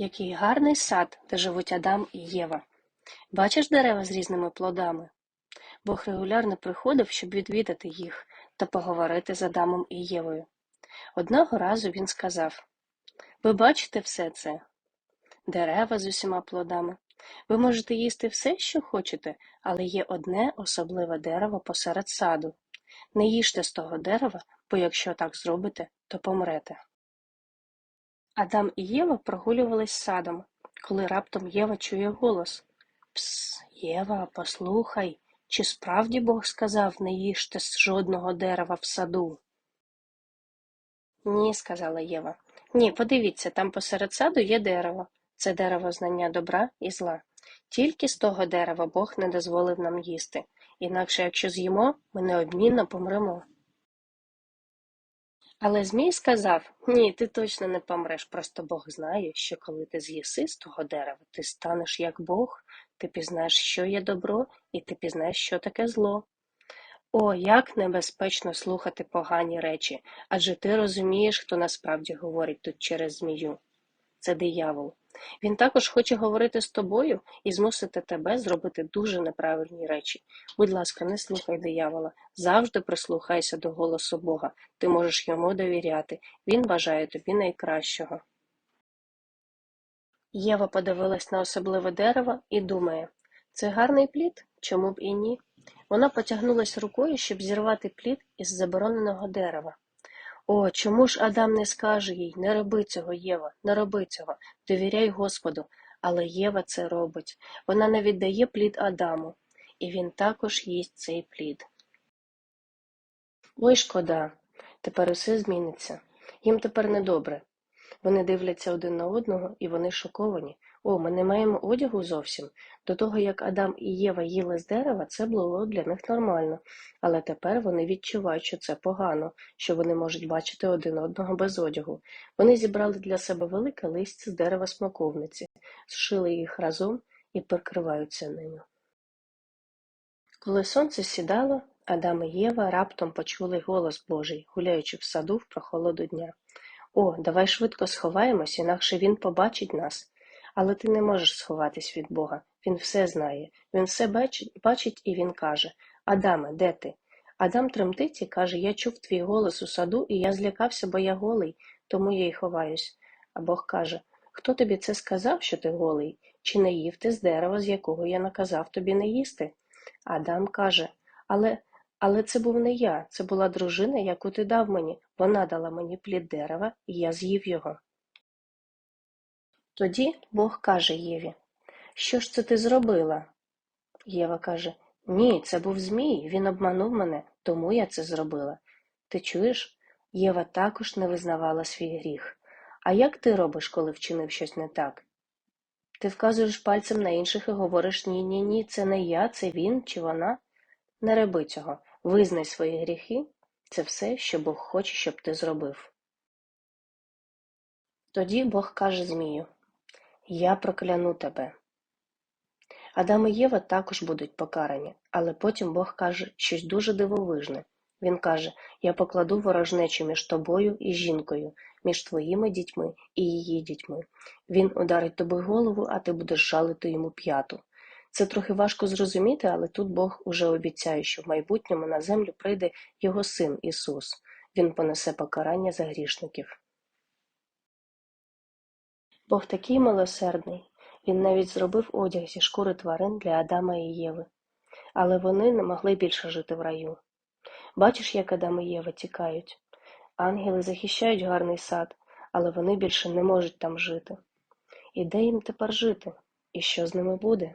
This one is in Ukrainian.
Який гарний сад, де живуть Адам і Єва. Бачиш дерева з різними плодами? Бог регулярно приходив, щоб відвідати їх та поговорити з Адамом і Євою. Одного разу він сказав: Ви бачите все це? Дерева з усіма плодами. Ви можете їсти все, що хочете, але є одне особливе дерево посеред саду. Не їжте з того дерева, бо якщо так зробите, то помрете. Адам і Єва прогулювались садом, коли раптом Єва чує голос Пс, Єва, послухай, чи справді Бог сказав не їжте з жодного дерева в саду? Ні, сказала Єва. Ні, подивіться, там посеред саду є дерево. Це дерево знання добра і зла. Тільки з того дерева Бог не дозволив нам їсти, інакше якщо з'їмо, ми неодмінно помремо. Але Змій сказав Ні, ти точно не помреш, просто Бог знає, що коли ти з'їси з того дерева, ти станеш як Бог, ти пізнаєш, що є добро, і ти пізнаєш, що таке зло. О, як небезпечно слухати погані речі, адже ти розумієш, хто насправді говорить тут через змію. Це диявол. Він також хоче говорити з тобою і змусити тебе зробити дуже неправильні речі. Будь ласка, не слухай диявола, завжди прислухайся до голосу Бога. Ти можеш йому довіряти. Він бажає тобі найкращого. Єва подивилась на особливе дерево і думає це гарний плід, чому б і ні? Вона потягнулась рукою, щоб зірвати плід із забороненого дерева. О, чому ж Адам не скаже їй не роби цього, Єва, не роби цього, довіряй Господу. Але Єва це робить. Вона не віддає плід Адаму, і він також їсть цей плід. Ой, шкода, тепер усе зміниться. Їм тепер недобре. Вони дивляться один на одного, і вони шоковані. О, ми не маємо одягу зовсім. До того, як Адам і Єва їли з дерева, це було для них нормально. Але тепер вони відчувають, що це погано, що вони можуть бачити один одного без одягу. Вони зібрали для себе велике листя з дерева смоковниці, зшили їх разом і прикриваються ними. Коли сонце сідало, Адам і Єва раптом почули голос Божий, гуляючи в саду в прохолоду дня. О, давай швидко сховаємось, інакше він побачить нас. Але ти не можеш сховатись від Бога. Він все знає, він все бачить, і він каже Адаме, де ти? Адам тремтить і каже Я чув твій голос у саду, і я злякався, бо я голий, тому я й ховаюсь. А Бог каже Хто тобі це сказав, що ти голий? Чи не їв ти з дерева, з якого я наказав тобі не їсти? Адам каже Але але це був не я, це була дружина, яку ти дав мені. Вона дала мені плід дерева, і я з'їв його. Тоді Бог каже Єві, що ж це ти зробила? Єва каже, ні, це був Змій, він обманув мене, тому я це зробила. Ти чуєш? Єва також не визнавала свій гріх. А як ти робиш, коли вчинив щось не так? Ти вказуєш пальцем на інших і говориш ні, ні, ні, це не я, це він чи вона. Не роби цього, визнай свої гріхи, це все, що Бог хоче, щоб ти зробив. Тоді Бог каже Змію Я прокляну тебе. Адам і Єва також будуть покарані, але потім Бог каже щось дуже дивовижне. Він каже Я покладу ворожнечу між тобою і жінкою, між твоїми дітьми і її дітьми. Він ударить тобі голову, а ти будеш жалити йому п'яту. Це трохи важко зрозуміти, але тут Бог уже обіцяє, що в майбутньому на землю прийде його син Ісус. Він понесе покарання за грішників. Бог такий милосердний, він навіть зробив одяг зі шкури тварин для Адама і Єви. Але вони не могли більше жити в раю. Бачиш, як Адам і Єва тікають. Ангели захищають гарний сад, але вони більше не можуть там жити. І де їм тепер жити? І що з ними буде?